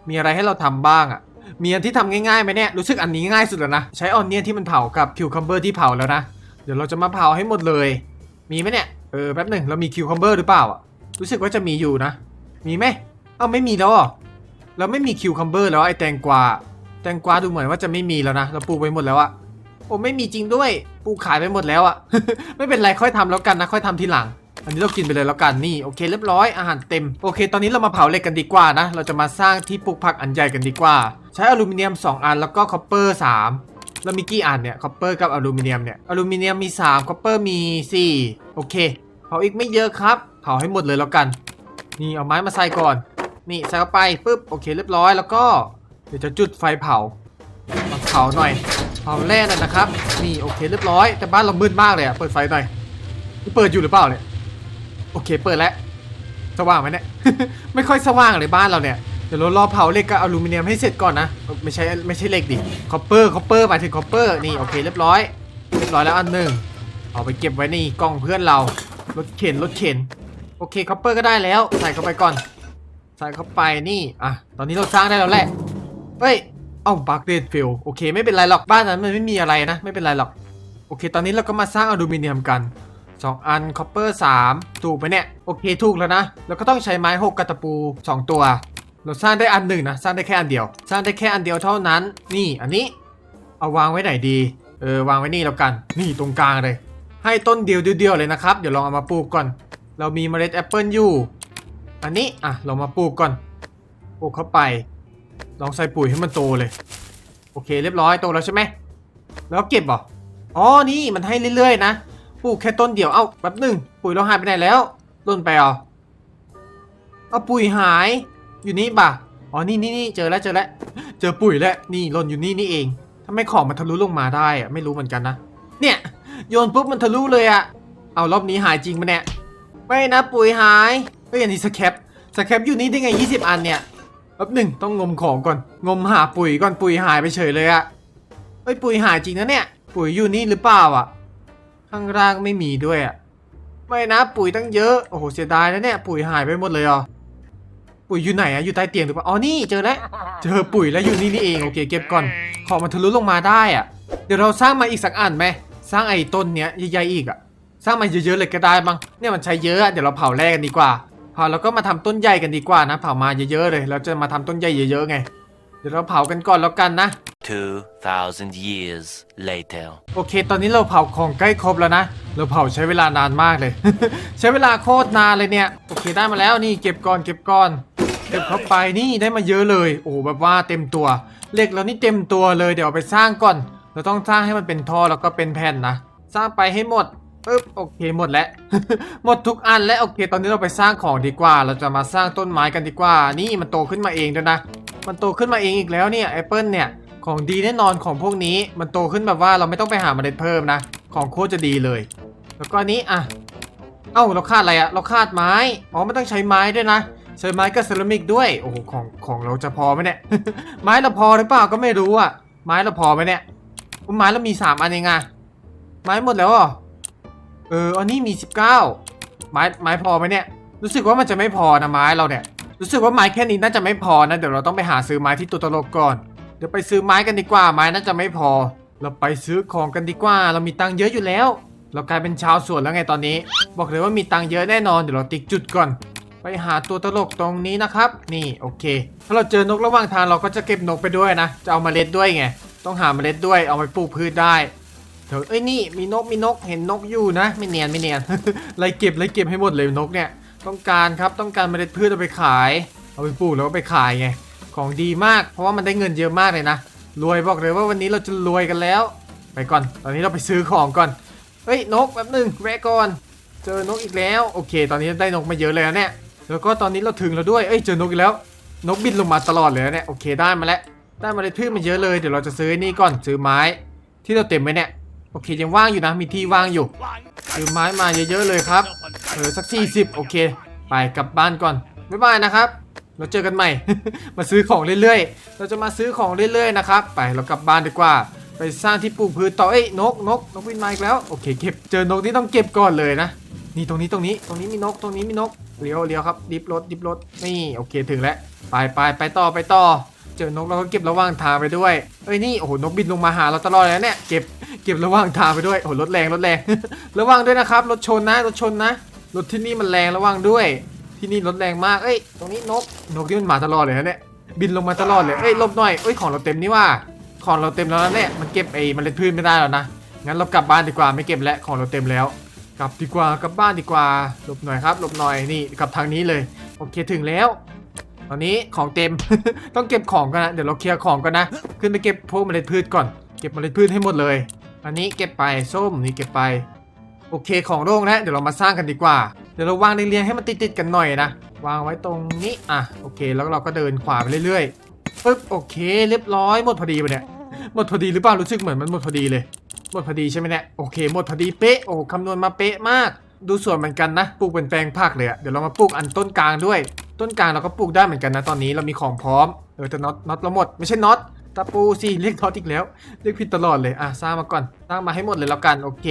มีอะไรให้เราทำบ้างอะ มีอันที่ทำง่ายๆไหมเนี่ย รู้สึกอันนี้ง่ายสุดแล้วนะ ใช้ออนเนียนที่มันเผากับคิวคัมเบอร์ที่เผาแล้วนะ เดี๋ยวเราจะมาเผาให้หมดเลย มีไหมเนี่ย เออแป๊บหนึ่งเรามีคิวคัมเบอร์หรือเปล่าอะ รู้สึกว่าจะมีอยู่นะ มีไหมเอ้าไม่มีแล้วเหรอเราไม่มีคิวคัมเบอร์แล้วไอ้แตงกวา แตงกวาดูเหมือนว่าจะไม่มีแล้วนะ เราปลูกไปหมดแล้วอะ โอ้ไม่มีจริงด้วยปูขายไปหมดแล้วอะ ไม่เป็นไรค่อยทำแล้วกันนะ ค่อยทำทีหลัง อันนี้เรากินไปเลยแล้วกันนี่โอเคเรียบร้อยอาหารเต็มโอเค ตอนนี้เรามาเผาเหล็กกันดีกว่านะ เราจะมาสร้างที่ปลูกผักอันใหญ่กันดีกว่า ใช้อลูมิเนียม 2 อันแล้วก็คอปเปอร์3แล้วมีกี่อันเนี่ยคอปเปอร์กับอลูมิเนียมเนี่ยอลูมิเนียมมี3คอปเปอร์มี 4 โอเค เผาอีกไม่เยอะครับ เผาให้หมดเลยแล้วกัน นี่เอาไม้มาใส่ก่อน นี่ใส่เข้าไปปุ๊บโอเคเรียบร้อยแล้วก็ เดี๋ยวจะจุดไฟเผามาเผาหน่อย เผาแร่น่อยนะครับ นี่โอเคเรียบร้อย แต่บ้านเรามืดมากเลยอะเปิดไฟหน่อยเปิดอยู่หรือเปล่าเนี่ย โอเคเปิดแล้ว สว่างไหมเนี่ย ไม่ค่อยสว่างเลยบ้านเราเนี่ย เดี๋ยวเรารอเผาเหล็กกับอลูมิเนียมให้เสร็จก่อนนะ ไม่ใช่ไม่ใช่เหล็กดิ คอปเปอร์ คอปเปอร์หมายถึงคอปเปอร์ นี่โอเคเรียบร้อย เรียบร้อยแล้วอันหนึ่งเอาไปเก็บไว้ในกล่องเพื่อนเรา รถเข็นรถเข็น โอเคคอปเปอร์ก็ได้แล้ว ใส่เข้าไปก่อน ใส่เข้าไปนี่ อะ ตอนนี้เราสร้างได้แล้วแหละ เฮ้ย อ้าบักเดดฟิลโอเค ไม่เป็นไรหรอกบ้านนั้นมันไม่มีอะไรนะ ไม่เป็นไรหรอก โอเค ตอนนี้เราก็มาสร้างอลูมิเนียมกัน 2 อันคอปเปอร์3ถูกไหมเนี่ย โอเคถูกแล้วนะแล้วก็ต้องใช้ไม้6กระตะปู 2 ตัว เราสร้างได้อันหนึ่งนะ สร้างได้แค่อันเดียว สร้างได้แค่อันเดียวเท่านั้น นี่อันนี้ เอาวางไว้ไหนดี เออวางไว้นี่แล้วกัน นี่ตรงกลางเลย ให้ต้นเดียวเดียวเลยนะครับ เดี๋ยวลองเอามาปลูกก่อน เรามีเมล็ดแอปเปิลอยู่ อันนี้ อะ เรามาปลูกก่อน ปลูกเข้าไป ลองใส่ปุ๋ยให้มันโตเลย โอเคเรียบร้อยโตแล้วใช่ไหม แล้วเก็บเหรอ อ๋อ นี่มันให้เรื่อยๆนะ ปลูกแค่ต้นเดียว เอ้าแป๊บหนึ่งปุ๋ยเราหายไปไหนแล้วต้นไปเหรอเอาปุ๋ยหาย อยู่นี่ป่ะ อ๋อ นี่นี่นี่เจอแล้วเจอแล้ว เจอปุ๋ยแล้ว นี่หล่นอยู่นี่นี่เองทำไมของมันทะลุลงมาได้อะไม่รู้เหมือนกันนะ เนี่ย โยนปุ๊บมันทะลุเลยอะเอารอบนี้หายจริงปะเนี่ย ไม่นะปุ๋ยหายเฮ้ยอันนี้สแคปสแคปอยู่นี่ได้ไง 20 อันเนี่ย แป๊บหนึ่งต้องงมของก่อน งมหาปุ๋ยก่อนปุ๋ยหายไปเฉยเลยอะอ้ยปุ๋ยหายจริงนะเนี่ย ปุ๋ยอยู่นี่หรือเปล่าอะข้างล่างไม่มีด้วยอะไม่นะปุ๋ยตั้งเยอะโอ้โหเสียดายนะเนี่ยปุ๋ยหายไปหมดเลยอะปุ๋ยอยู่ไหนอะอยู่ใต้เตียงหรือเปล่าอ๋อนี่เจอแล้วเจอปุ๋ยแล้วอยู่นี่นี่เองโอเคเก็บก่อนของมันทะลุลงมาได้อะเดี๋ยวเราสร้างมาอีกสักอันไหมสร้างไอ้ต้นเนี้ยใหญ่ๆอีกอะสร้างมาเยอะๆเลยก็ได้มั้งเนี่ยมันใช้เยอะอะเดี๋ยวเราเผาแรกกันดีกว่า เผาแล้วก็มาทำต้นใหญ่กันดีกว่านะ เผามาเยอะๆเลย เราจะมาทำต้นใหญ่เยอะๆไง เดี๋ยวเราเผากันก่อนแล้วกันนะ 2,000 years later. โอเค ตอนนี้เราเผาของใกล้ครบแล้วนะ เราเผาใช้เวลานานมากเลย ใช้เวลาโคตรนานเลยเนี่ย โอเคได้มาแล้วนี่เก็บก่อนเก็บก่อนเก็บเข้าไปนี่ได้มาเยอะเลย โอ้โหแบบว่าเต็มตัวเหล็กเรานี่เต็มตัวเลยเดี๋ยวเอาไปสร้างก่อน เราต้องสร้างให้มันเป็นท่อแล้วก็เป็นแผ่นนะ สร้างไปให้หมด ปึ๊บโอเคหมดแล้ว หมดทุกอันแล้วโอเค ตอนนี้เราไปสร้างของดีกว่า เราจะมาสร้างต้นไม้กันดีกว่า นี่มันโตขึ้นมาเองด้วยนะ มันโตขึ้นมาเองอีกแล้วเนี่ยแอปเปิลเนี่ยของดีแน่นอนของพวกนี้มันโตขึ้นแบบว่าเราไม่ต้องไปหาเมล็ดเพิ่มนะ ของโคตรจะดีเลย แล้วก็อันนี้อะเอ้าเราคาดอะไรอะเราคาดไม้อ๋อไม่ต้องใช้ไม้ด้วยนะใช้ไม้กับเซรามิกด้วยโอ้โหของของเราจะพอไหมเนี่ย ไม้เราพอหรือเปล่าก็ไม่รู้อะไม้เราพอไหมเนี่ยไม้เรามีสามอันเองอะไม้หมดแล้วเหรอ เอออันนี้มี 19 ไม้ไม้พอไหมเนี่ย รู้สึกว่ามันจะไม่พอนะไม้เราเนี่ย รู้สึกว่าไม้แค่นี้น่าจะไม่พอนะ เดี๋ยวเราต้องไปหาซื้อไม้ที่ตัวตลกก่อน เดี๋ยวไปซื้อไม้กันดีกว่า ไม้น่าจะไม่พอ เราไปซื้อของกันดีกว่า เรามีตังค์เยอะอยู่แล้ว เรากลายเป็นชาวสวนแล้วไงตอนนี้ บอกเลยว่ามีตังค์เยอะแน่นอน เดี๋ยวเราติ๊กจุดก่อน ไปหาตัวตลกตรงนี้นะครับ นี่โอเค ถ้าเราเจอนกระหว่างทางเราก็จะเก็บนกไปด้วยนะ จะเอามาเมล็ดด้วยไง ต้องหาเมล็ดด้วย เอาไปปลูกพืชได้ เดี๋ยวเอ้ยนี่มีนกมีนกเห็นนกอยู่นะ ไม่เนียนไม่เนียนไล่เก็บไล่เก็บให้หมดเลยนกเนี่ย ต้องการครับต้องการเมล็ดพืชเอาไปขาย เอาไปปลูกแล้วก็ไปขายไงของดีมากเพราะว่ามันได้เงินเยอะมากเลยนะรวยบอกเลยว่าวันนี้เราจะรวยกันแล้ว ไปก่อน ตอนนี้เราไปซื้อของก่อนเฮ้ยนกแป๊บหนึ่งแวะก่อน เจอนกอีกแล้วโอเค ตอนนี้ได้นกมาเยอะเลยนะเนี่ยแล้วก็ตอนนี้เราถึงแล้วด้วยเอ้ยเจอนกอีกแล้ว นกบินลงมาตลอดเลยนะเนี่ยโอเคได้มาแล้วได้มาเลยพืชมาเยอะเลยเดี๋ยวเราจะซื้อนี่ก่อนซื้อไม้ ที่เราเต็มไหมเนี่ย อเคยังว่างอยู่นะมีที่ว่างอยู่ซื้อไม้มาเยอะๆเลยครับเออสัก 40 โอเค ไปกลับบ้านก่อนบ๊ายบายนะครับ เราเจอกันใหม่ มาซื้อของเรื่อยๆ เราจะมาซื้อของเรื่อยๆนะครับ ไปเรากลับบ้านดีกว่า ไปสร้างที่ปลูกพืชต่อเอ้ยนกนกนกบินมาอีกแล้วโอเคเก็บเจอนกที่ต้องเก็บก่อนเลยนะนี่ตรงนี้ตรงนี้ตรงนี้มีนกตรงนี้มีนกเลี้ยวเลี้ยวครับดิบรถดิบรถนี่โอเคถึงแล้วไปไปไปต่อไปต่อ เจอนกเราก็เก็บระหว่างทางไปด้วยเอ้ยนี่โอ้โหนกบินลงมาหาเราตลอดเลยเนี่ยเก็บ ก็บระหว่างทางไปด้วยโอ้รถแรงรถแรง ระวังด้วยนะครับ รถชนนะ รถชนนะ รถที่นี่มันแรงระวังด้วย ที่นี่รถแรงมาก เอ้ย ตรงนี้นก นกที่มันมาตลอดเลยนะเนี่ย บินลงมาตลอดเลย เอ้ยลบหน่อย เอ้ยของเราเต็มนี่ว่า ของเราเต็มแล้วนะเนี่ย มันเก็บไอ้เมล็ดพืชไม่ได้แล้วนะ งั้นเรากลับบ้านดีกว่า ไม่เก็บแล้ว ของเราเต็มแล้ว กลับดีกว่า กลับบ้านดีกว่า หลบหน่อยครับ หลบหน่อย นี่กลับทางนี้เลย โอเคถึงแล้ว ตอนนี้ของเต็ม ต้องเก็บของกันนะ เดี๋ยวเราเคลียร์ของกันนะ ขึ้นไปเก็บพวกเมล็ดพืชก่อน เก็บเมล็ดพืชให้หมดเลย อันนี้เก็บไปส้มนี่เก็บไป โอเคของโล่งแล้วเดี๋ยวเรามาสร้างกันดีกว่า เดี๋ยวเราวางเรียงให้มันติดๆกันหน่อยนะวางไว้ตรงนี้อะโอเค แล้วเราก็เดินขวาไปเรื่อยๆปึ๊บโอเค เรียบร้อยหมดพอดีไปเนี่ยหมดพอดีหรือเปล่ารู้สึกเหมือนมันหมดพอดีเลยหมดพอดีใช่ไหมเนี่ยโอเคหมดพอดีเป๊ะโอ้คำนวณมาเป๊ะมาก ดูสวนเหมือนกันนะปลูกเป็นแปลงผักเลยอะเดี๋ยวเรามาปลูกอันต้นกลางด้วย ต้นกลางเราก็ปลูกได้เหมือนกันนะตอนนี้เรามีของพร้อมเออแต่น็อตน็อตเราหมดไม่ใช่น็อต ตะปูสิเรียกน็อตอีกแล้ว เรียกผิดตลอดเลยอะสร้างมาก่อนสร้างมาให้หมดเลยแล้วกันโอเค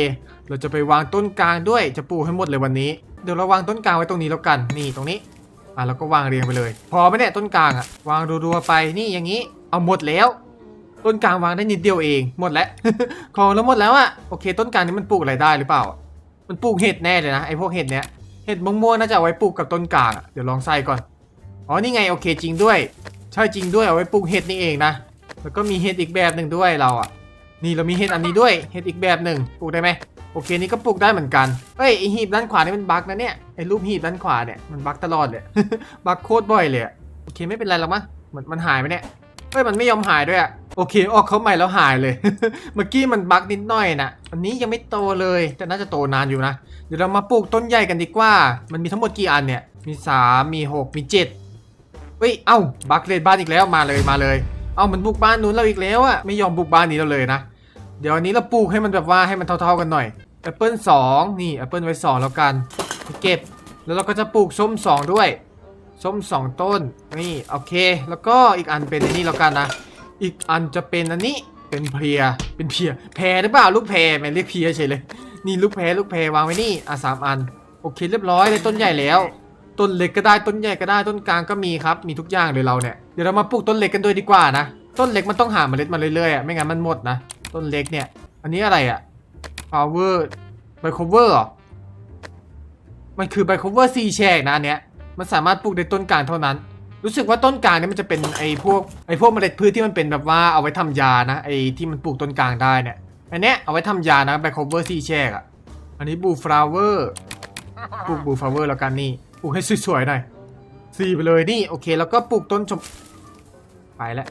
เราจะไปวางต้นกลางด้วยจะปูให้หมดเลยวันนี้เดี๋ยวเราวางต้นกลางไว้ตรงนี้แล้วกันนี่ตรงนี้อะเราก็วางเรียงไปเลย พอไหมเนี่ยต้นกลางอะวางรัวๆไปนี่อย่างนี้ เอาหมดแล้วต้นกลางวางได้นิดเดียวเองหมดแล้วของแล้วหมดแล้วอะโอเค ต้นกลางนี้มันปลูกอะไรได้หรือเปล่า มันปลูกเห็ดแน่เลยนะไอพวกเห็ดเนี้ยเห็ดม่วงๆน่าจะเอาไว้ปลูกกับต้นกลางเดี๋ยวลองใส่ก่อนอ๋อนี่ไงโอเคจริงด้วย ใช่จริงด้วยเอาไว้ปลูกเห็ดนี่เองนะ แล้วก็มีเห็ดอีกแบบหนึ่งด้วยเราอะ นี่เรามีเห็ดอันนี้ด้วย เห็ดอีกแบบหนึ่งปลูกได้ไหมโอเคนี่ก็ปลูกได้เหมือนกันเอ้ยไอหีบด้านขวานี่มันบั๊กนะเนี่ย ไอรูปหีบด้านขวาเนี่ยมันบั๊กตลอดเลย บั๊กโคตรบ่อยเลยโอเคไม่เป็นไรหรอกมั้งมันมันหายไปเนี่ย เฮ้ยมันไม่ยอมหายด้วยอะโอเคออกเขาใหม่แล้วหายเลย เมื่อกี้มันบั๊กนิดหน่อยนะอันนี้ยังไม่โตเลย แต่น่าจะโตนานอยู่นะ เดี๋ยวเรามาปลูกต้นใหญ่กันดีกว่า มันมีทั้งหมดกี่อันเนี่ย มี 3 มี 6 มี7เฮ้ย เอ้าบั๊กเลนบ้านอีกแล้วมาเลยมาเลย เอามันบุกบ้านนู้นเราอีกแล้วอะไม่ยอมบุกบ้านนี้เราเลยนะ เดี๋ยวอันนี้เราปลูกให้มันแบบว่าให้มันเท่า ๆกันหน่อยแอปเปิลสองนี่แอปเปิลไว้สองแล้วกันเก็บ แล้วเราก็จะปลูกส้มสองด้วย ส้มสองต้น นี่โอเค แล้วก็อีกอันเป็นอันนี้แล้วกันนะ อีกอันจะเป็นอันนี้ เป็นเพลีย เป็นเพีย แพรหรือเปล่าลูกแพรแม่เรียกเพียเฉยเลย นี่ลูกแพรลูกแพรวางไว้นี่ อะสามอัน โอเคเรียบร้อยเลยต้นใหญ่แล้ว ต้นเล็กก็ได้ต้นใหญ่ก็ได้ต้นกลางก็มีครับ มีทุกอย่างเลยเราเนี่ยเดี๋ยวเรามาปลูกต้นเล็กกันด้วยดีกว่านะ ต้นเล็กมันต้องหาเมล็ดมาเรื่อยๆอะไม่งั้นมันหมดนะ ต้นเล็กเนี่ย อันนี้อะไรอะ power by cover หรอมันคือ by cover ซีแฉกนะอันเนี้ยมันสามารถปลูกในต้นกลางเท่านั้น รู้สึกว่าต้นกลางเนี่ยมันจะเป็นไอ้พวกไอ้พวกเมล็ดพืชที่มันเป็นแบบว่าเอาไว้ทำยานะไอ้ที่มันปลูกต้นกลางได้เนี่ยอันเนี้ยเอาไว้ทำยานะ by cover ซีแฉกอะอันนี้บูฟลาเวอร์ปลูกบูฟลาเวอร์แล้วกันนี่ ปลูกให้สวยๆหน่อยซีไปเลยนี่โอเค แล้วก็ปลูกต้นชม ไปแล้ว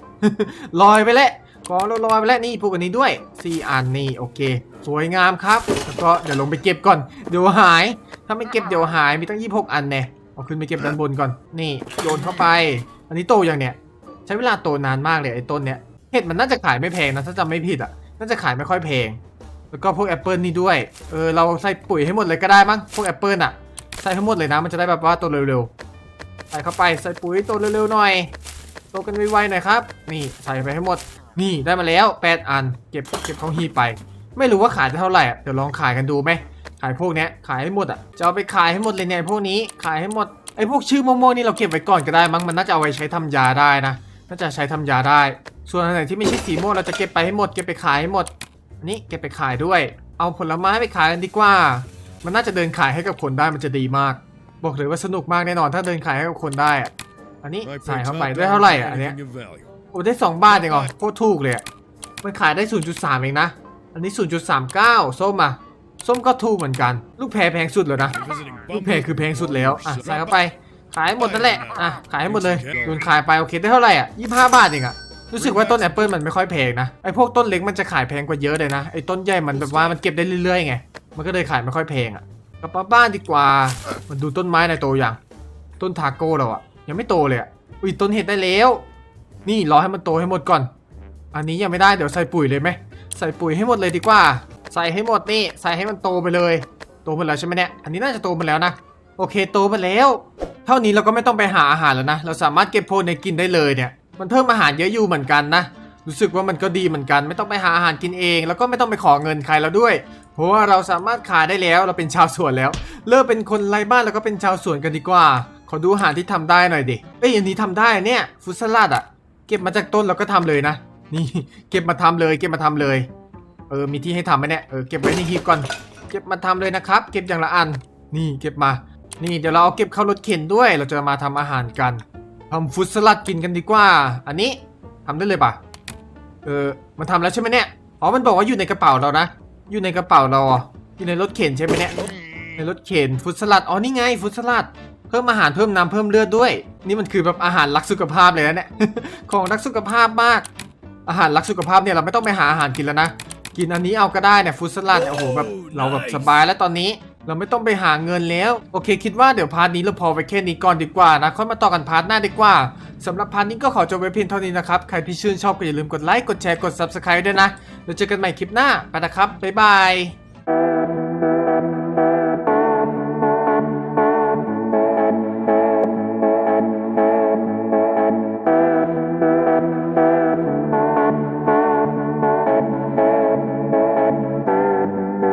ลอยไปแล้วกองเราลอยไปแล้วนี่ปลูกอันนี้ด้วยสี่อันนี่โอเค สวยงามครับ แล้วก็เดี๋ยวลงไปเก็บก่อนเดี๋ยวหาย ถ้าไม่เก็บเดี๋ยวหายมีตั้ง26อันแน่เอาขึ้นไปเก็บด้านบนก่อนนี่โยนเข้าไป อันนี้โตอย่างเนี้ยใช้เวลาโตนานมากเลยไอ้ต้นเนี้ยเห็ดมันน่าจะขายไม่แพงนะถ้าจำไม่ผิดอะน่าจะขายไม่ค่อยแพงแล้วก็พวกแอปเปิลนี่ด้วย เออเราใส่ปุ๋ยให้หมดเลยก็ได้มั้งพวกแอปเปิลอะใส่ให้หมดเลยนะมันจะได้แบบว่าโตเร็วๆ ใส่เข้าไปใส่ปุ๋ยโตเร็วๆหน่อยโตกันไวๆหน่อยครับ นี่ใส่ไปให้หมด นี่ได้มาแล้ว 8 อัน เก็บเก็บเข้าฮีไป ไม่รู้ว่าขายได้เท่าไหร่อะเดี๋ยวลองขายกันดูไหมขายพวกเนี้ยขายให้หมดอะจะเอาไปขายให้หมดเลยเนี่ยพวกนี้ขายให้หมดไอ้พวกชื่อโมโมนี่เราเก็บไว้ก่อนก็ได้มั้งมันน่าจะเอาไว้ใช้ทำยาได้นะน่าจะใช้ทำยาได้ ส่วนอันไหนที่ไม่ใช่สีม่วงเราจะเก็บไปให้หมดเก็บไปขายให้หมดนนี้เก็บไปขายด้วย เอาผลไม้ไปขายกันดีกว่า มันน่าจะเดินขายให้กับคนได้มันจะดีมาก บอกเลยว่าสนุกมากแน่นอน ถ้าเดินขายให้กับคนได้อะอันนี้ I ใส่ pay เข้า top ไปได้ dollar เท่าไหร่ for อะอันเนี้ย anything of value. โอ้ได้ 2 บาทเองเหรอโคตรถูกเลยอะมันขายได้ 0.3 เองนะ อันนี้ 0.39 ส้มอะส้มก็ถูกเหมือนกัน ลูกแพรแพงสุดเลยนะ Visiting ลูกแพรคือแพงสุดแล้วอะใส่เข้าไปขายให้หมดนั่นแหละอะขายให้หมดเลยโดนขายไปโอเคได้เท่าไหร่อะ25 บาทเองอะรู้สึกว่าต้นแอปเปิลมันไม่ค่อยแพงนะไอพวกต้นเล็กมันจะขายแพงกว่าเยอะเลยนะไอต้นใหญ่มันแบบว่ามันเก็บได้เรื่อยๆไง มันก็เลยขายไม่ค่อยแพงอะกลับมาบ้านดีกว่า มันดูต้นไม้ในโตอย่าง ต้นทาโก้เราอะ ยังไม่โตเลยอะอุ้ยต้นเห็ดได้แล้ว นี่รอให้มันโตให้หมดก่อน อันนี้ยังไม่ได้เดี๋ยวใส่ปุ๋ยเลยไหมใส่ปุ๋ยให้หมดเลยดีกว่า ใส่ให้หมดนี่ใส่ให้มันโตไปเลย โตหมดแล้วใช่ไหมเนี่ยอันนี้น่าจะโตหมดแล้วนะโอเคโตหมาแล้ว เท่านี้เราก็ไม่ต้องไปหาอาหารแล้วนะเราสามารถเก็บโพลในกินได้เลยเนี่ย มันเพิ่มอาหารเยอะอยู่เหมือนกันนะ รู้สึกว่ามันก็ดีเหมือนกัน ไม่ต้องไปหาอาหารกินเอง แล้วก็ไม่ต้องไปขอเงินใครแล้วด้วย เพราะว่าเราสามารถขายได้แล้วเราเป็นชาวสวนแล้ว เลิกเป็นคนไร้บ้านแล้วก็เป็นชาวสวนกันดีกว่า ขอดูอาหารที่ทำได้หน่อยดิเอ้ยอันนี้ทำได้เนี่ยฟุตสลัดอะเก็บมาจากต้นแล้วก็ทำเลยนะ นี่เก็บมาทำเลย เก็บมาทำเลย เออมีที่ให้ทำไหมเนี่ยเออเก็บไว้ในฮีบก่อน เก็บมาทำเลยนะครับ เก็บอย่างละอัน นี่เก็บมา นี่เดี๋ยวเราเอาเก็บเข้ารถเข็นด้วย เราจะมาทำอาหารกันทำฟุตสลัดกินกันดีกว่า อันนี้ทำได้เลยปะ เออ มันทำแล้วใช่ไหมเนี่ย อ๋อ มันบอกว่าอยู่ในกระเป๋าเรานะ อยู่ในกระเป๋าเราอะอยู่ในรถเข็นใช่ไหมเนี่ย ในรถเข็นฟุตสลัด อ๋อ นี่ไง ฟุตสลัด เพิ่มอาหารเพิ่มน้ำเพิ่มเลือดด้วย นี่มันคือแบบอาหารรักสุขภาพเลยนะเนี่ย ของรักสุขภาพมาก อาหารรักสุขภาพเนี่ยเราไม่ต้องไปหาอาหารกินแล้วนะ กินอันนี้เอาก็ได้เนี่ยฟู้ดสลัด โอ้โหแบบเราแบบสบายแล้วตอนนี้ เราไม่ต้องไปหาเงินแล้ว โอเค คิดว่าเดี๋ยวพาร์ทนี้เราพอไปแค่นี้ก่อนดีกว่านะ ค่อยมาต่อกันพาร์ทหน้าดีกว่าสำหรับพาร์ทนี้ก็ขอจบไว้เพียงเท่านี้นะครับ ใครที่ชื่นชอบก็อย่าลืมกดไลค์กดแชร์กด subscribe ด้วยนะแล้วเจอกันใหม่คลิปหน้าไปนะครับบ๊ายบาย